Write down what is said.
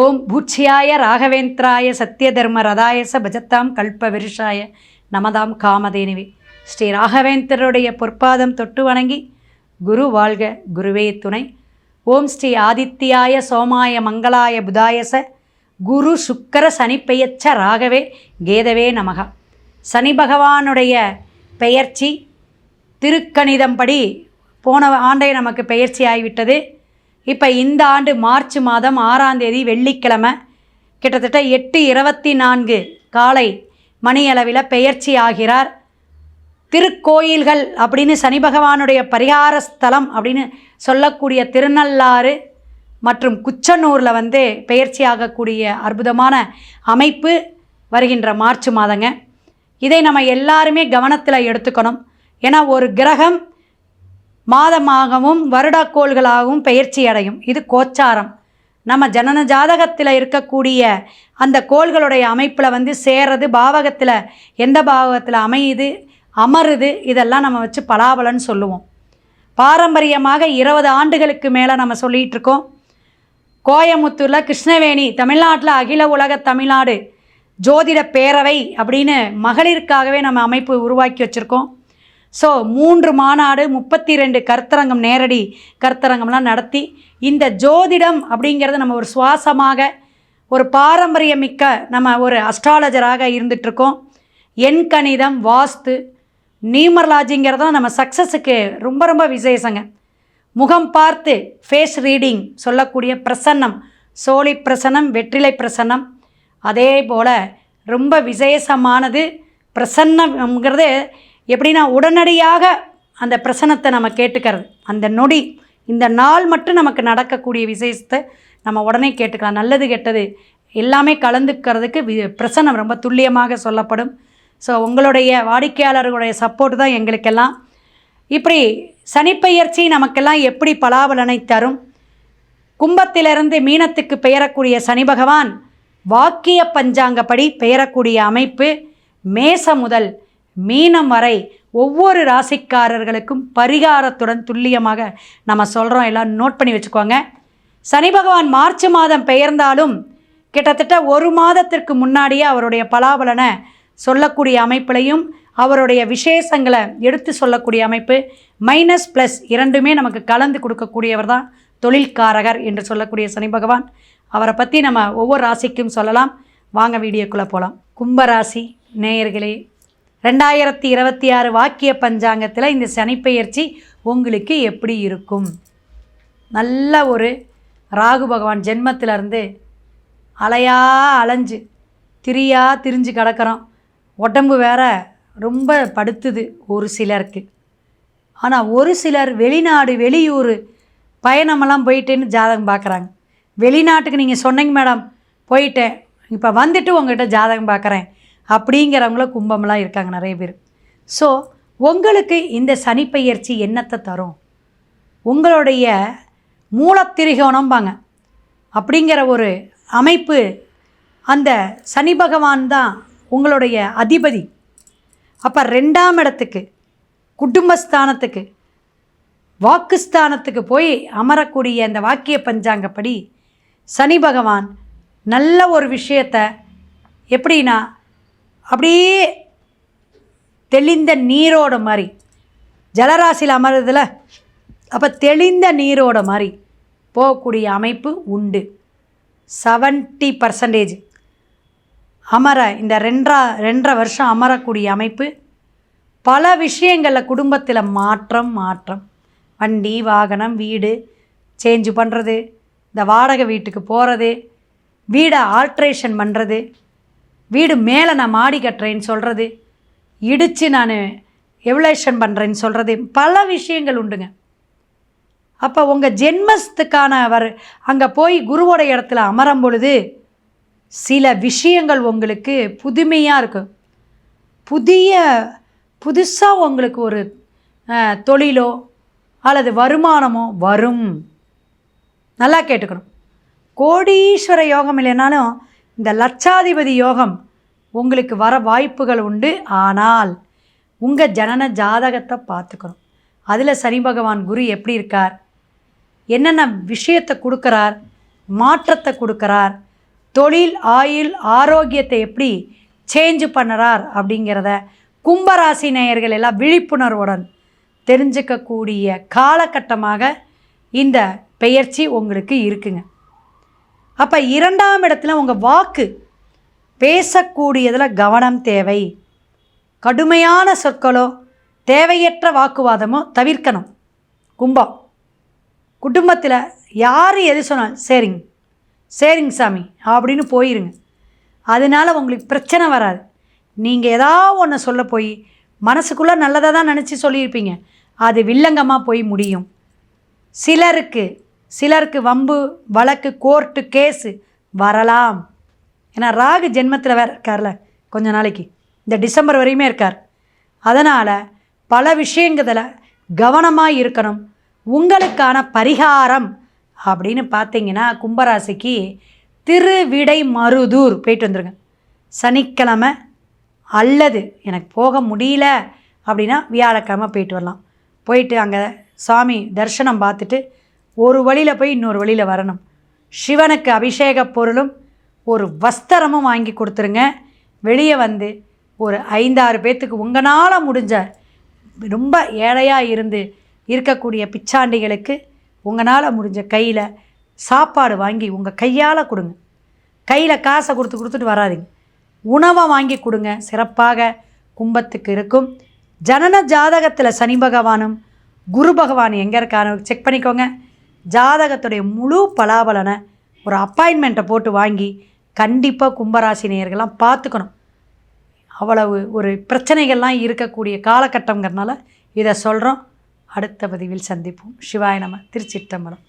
ஓம் பூச்சியாய ராகவேந்திராய சத்யதர்ம ரதாயச பஜத்தாம் கல்ப விருஷாய நமதாம் காமதேனிவி. ஸ்ரீ ராகவேந்திரருடைய பொற்பாதம் தொட்டு வணங்கி குரு வாழ்க குருவே துணை. ஓம் ஸ்ரீ ஆதித்யாய சோமாய மங்களாய புதாயச குரு சுக்கர சனிப்பெயச்ச ராகவே கேதவே நமகா. சனி பகவானுடைய பெயர்ச்சி திருக்கணிதம்படி போன ஆண்டே நமக்கு பெயர்ச்சி ஆகிவிட்டது இப்போ இந்த ஆண்டு மார்ச் மாதம் ஆறாம் தேதி வெள்ளிக்கிழமை கிட்டத்தட்ட எட்டு இருபத்தி நான்கு காலை மணியளவில் பெயர்ச்சி ஆகிறார். திருக்கோயில்கள் அப்படின்னு சனி பகவானுடைய பரிகார ஸ்தலம் அப்படின்னு சொல்லக்கூடிய திருநள்ளாறு மற்றும் குச்சனூரில் வந்து பெயர்ச்சி ஆகக்கூடிய அற்புதமான அமைப்பு வருகின்ற மார்ச் மாதங்க. இதை நம்ம எல்லாருமே கவனத்தில் எடுத்துக்கணும். ஏன்னா ஒரு கிரகம் மாதமாகவும் வருடக்கோள்களாகவும் பெயர்ச்சி அடையும் இது கோச்சாரம். நம்ம ஜனன ஜாதகத்தில் இருக்கக்கூடிய அந்த கோள்களுடைய அமைப்பில் வந்து சேர்றது பாவகத்தில் எந்த பாவகத்தில் அமையுது அமருது இதெல்லாம் நம்ம வச்சு பலாபலன்னு சொல்லுவோம். பாரம்பரியமாக இருபது ஆண்டுகளுக்கு மேலே நம்ம சொல்லிகிட்டு இருக்கோம் கோயமுத்தூரில் கிருஷ்ணவேணி தமிழ்நாட்டில் அகில உலக தமிழ்நாடு ஜோதிட பேரவை அப்படின்னு மகளிருக்காகவே நம்ம அமைப்பு உருவாக்கி வச்சுருக்கோம். ஸோ மூன்று மாநாடு முப்பத்தி ரெண்டு கருத்தரங்கம் நேரடி கருத்தரங்கம்லாம் நடத்தி இந்த ஜோதிடம் அப்படிங்கிறது நம்ம ஒரு சுவாசமாக ஒரு பாரம்பரியமிக்க நம்ம ஒரு அஸ்ட்ராலஜராக இருந்துகிட்ருக்கோம். எண் கணிதம் வாஸ்து நியூமர்லாஜிங்கிறதும் நம்ம சக்ஸஸுக்கு ரொம்ப ரொம்ப விசேஷங்க. முகம் பார்த்து ஃபேஸ் ரீடிங் சொல்லக்கூடிய பிரசன்னம் சோழி பிரசன்னம் வெற்றிலை பிரசன்னம் அதே போல் ரொம்ப விசேஷமானது பிரசன்னம்ங்கிறது எப்படின்னா உடனடியாக அந்த பிரசனத்தை நம்ம கேட்டுக்கிறது. அந்த நொடி இந்த நாள் மட்டும் நமக்கு நடக்கக்கூடிய விசேஷத்தை நம்ம உடனே கேட்டுக்கலாம். நல்லது கெட்டது எல்லாமே கலந்துக்கிறதுக்கு வி பிரசனம் ரொம்ப துல்லியமாக சொல்லப்படும். ஸோ உங்களுடைய வாடிக்கையாளர்களுடைய சப்போர்ட் தான் எங்களுக்கெல்லாம். இப்படி சனிப்பெயர்ச்சி நமக்கெல்லாம் எப்படி பலாபலனை தரும்? கும்பத்திலிருந்து மீனத்துக்கு பெயரக்கூடிய சனி பகவான் வாக்கிய பஞ்சாங்கப்படி பெயரக்கூடிய அமைப்பு மேச முதல் மீனம் வரை ஒவ்வொரு ராசிக்காரர்களுக்கும் பரிகாரத்துடன் துல்லியமாக நம்ம சொல்கிறோம் எல்லாம் நோட் பண்ணி வச்சுக்கோங்க. சனி பகவான் மார்ச் மாதம் பெயர்ந்தாலும் கிட்டத்தட்ட ஒரு மாதத்திற்கு முன்னாடியே அவருடைய பலாபலனை சொல்லக்கூடிய அமைப்பிலையும் அவருடைய விசேஷங்களை எடுத்து சொல்லக்கூடிய அமைப்பு மைனஸ் ப்ளஸ் இரண்டுமே நமக்கு கலந்து கொடுக்கக்கூடியவர் தான் தொழில்காரகர் என்று சொல்லக்கூடிய சனி பகவான். அவரை பற்றி நம்ம ஒவ்வொரு ராசிக்கும் சொல்லலாம். வாங்க வீடியோக்குள்ளே போகலாம் கும்பராசி நேயர்களே ரெண்டாயிரத்தி இருபத்தி ஆறு வாக்கிய பஞ்சாங்கத்தில் இந்த சனிப்பெயர்ச்சி உங்களுக்கு எப்படி இருக்கும்? நல்ல ஒரு ராகு பகவான் ஜென்மத்திலருந்து அலையா அலைஞ்சு திரியா திரிஞ்சு கிடக்கிறோம் உடம்பு வேற ரொம்ப படுத்துது ஒரு சிலருக்கு. ஆனால் ஒரு சிலர் வெளிநாடு வெளியூர் பயணமெல்லாம் போயிட்டேன்னு ஜாதகம் பார்க்குறாங்க வெளிநாட்டுக்கு நீங்கள் சொன்னீங்க மேடம் போயிட்டேன். இப்போ வந்துட்டு உங்கள்கிட்ட ஜாதகம் பார்க்குறேன் அப்படிங்கிறவங்கள கும்பமெல்லாம் இருக்காங்க நிறைய பேர். ஸோ உங்களுக்கு இந்த சனிப்பெயர்ச்சி என்னத்தை தரும்? உங்களுடைய மூலத்திரிகோணம்பாங்க. அப்படிங்கிற ஒரு அமைப்பு அந்த சனி பகவான் தான் உங்களுடைய அதிபதி. அப்போ ரெண்டாம் இடத்துக்கு குடும்பஸ்தானத்துக்கு வாக்குஸ்தானத்துக்கு போய் அமரக்கூடிய அந்த வாக்கிய பஞ்சாங்கப்படி சனி பகவான் நல்ல ஒரு விஷயத்த எப்படின்னா அப்படியே தெளிந்த நீரோட மாதிரி ஜலராசியில் அமர்றதில் அப்போ தெளிந்த நீரோட மாதிரி போகக்கூடிய அமைப்பு உண்டு. செவன்ட்டி பர்சன்டேஜ் அமர இந்த ரெண்டரை ரெண்டரை வருஷம் அமரக்கூடிய அமைப்பு பல விஷயங்களில் குடும்பத்தில் மாற்றம் மாற்றம். வண்டி வாகனம் வீடு சேஞ்சு பண்ணுறது இந்த வாடகை வீட்டுக்கு போகிறது வீடை ஆல்ட்ரேஷன் பண்ணுறது வீடு மேலே நான் மாடி கட்டுறேன்னு சொல்கிறது இடித்து நான் எவலேஷன் பண்ணுறேன்னு சொல்கிறது பல விஷயங்கள் உண்டுங்க. அப்போ உங்கள் ஜென்மஸ்துக்கான அவர் அங்கே போய் குருவோட இடத்துல அமரும் பொழுது சில விஷயங்கள் உங்களுக்கு புதுமையாக இருக்கும் புதிய புதுசாக உங்களுக்கு ஒரு தொழிலோ அல்லது வருமானமோ வரும். நல்லா கேட்டுக்கணும். கோடீஸ்வர யோகம் இல்லைனாலும் இந்த லட்சாதிபதி யோகம் உங்களுக்கு வர வாய்ப்புகள் உண்டு. ஆனால் உங்கள் ஜனன ஜாதகத்தை பார்த்துக்கணும். அதில் சனி பகவான் குரு எப்படி இருக்கார்? என்னென்ன விஷயத்தை கொடுக்குறார்? மாற்றத்தை கொடுக்குறார்? தொழில் ஆயுள் ஆரோக்கியத்தை எப்படி சேஞ்ச் பண்ணுறார் அப்படிங்கிறத கும்பராசி நேயர்கள் எல்லாம் விழிப்புணர்வுடன் தெரிஞ்சுக்கக்கூடிய காலகட்டமாக இந்த பெயர்ச்சி உங்களுக்கு இருக்குங்க. அப்போ இரண்டாம் இடத்துல உங்கள் வாக்கு பேசக்கூடியதில் கவனம் தேவை. கடுமையான சொற்களோ தேவையற்ற வாக்குவாதமோ தவிர்க்கணும். கும்பம். குடும்பத்தில் யார் எது சொன்னாலும் சரிங்க சரிங்க சாமி அப்படின்னு போயிருங்க. அதனால உங்களுக்கு பிரச்சனை வராது. நீங்கள் ஏதாவது ஒன்று சொல்ல போய் மனசுக்குள்ளே நல்லதாக தான் நினச்சி சொல்லியிருப்பீங்க. அது வில்லங்கமாக போய் முடியும். சிலருக்கு சிலருக்கு வம்பு வழக்கு கோர்ட்டு கேஸு வரலாம். ஏன்னா ராகு ஜென்மத்தில் வேறு இருக்கார்ல கொஞ்ச நாளைக்கு. இந்த டிசம்பர் வரையுமே இருக்கார். அதனால் பல விஷயங்களில் கவனமாக இருக்கணும். உங்களுக்கான பரிகாரம் அப்படின்னு பார்த்தீங்கன்னா கும்பராசிக்கு திருவிடை மருதூர் போயிட்டு வந்துருங்க. சனிக்கிழமை அல்லது எனக்கு போக முடியல அப்படின்னா வியாழக்கிழமை போயிட்டு வரலாம். போயிட்டு அங்கே சாமி தரிசனம் பார்த்துட்டு ஒரு வழியில் போய் இன்னொரு வழியில் வரணும். சிவனுக்கு அபிஷேக பொருளும் ஒரு வஸ்திரமும் வாங்கி கொடுத்துருங்க. வெளியே வந்து ஒரு ஐந்தாறு பேர்த்துக்கு உங்களால் முடிஞ்ச ரொம்ப ஏழையாக இருந்து இருக்கக்கூடிய பிச்சாண்டிகளுக்கு உங்களால் முடிஞ்ச கையில் சாப்பாடு வாங்கி உங்கள் கையால் கொடுங்க. கையில் காசை கொடுத்து கொடுத்துட்டு வராதிங்க. உணவை வாங்கி கொடுங்க. சிறப்பாக கும்பத்துக்கு இருக்கும். ஜனன ஜாதகத்தில் சனி பகவானும் குரு பகவான் எங்கே இருக்கான்னு செக் பண்ணிக்கோங்க. ஜாதகத்துடைய முழு பலாபலனை ஒரு அப்பாயின்மெண்ட்டை போட்டு வாங்கி கண்டிப்பாக கும்பராசி நேயர்கள்லாம் பார்த்துக்கணும். அவ்வளவு ஒரு பிரச்சனைகள்லாம் இருக்கக்கூடிய காலகட்டங்கிறனால இதை சொல்கிறோம் அடுத்த பதிவில் சந்திப்போம். சிவாய நம. திருச்சிட்டம்பலம்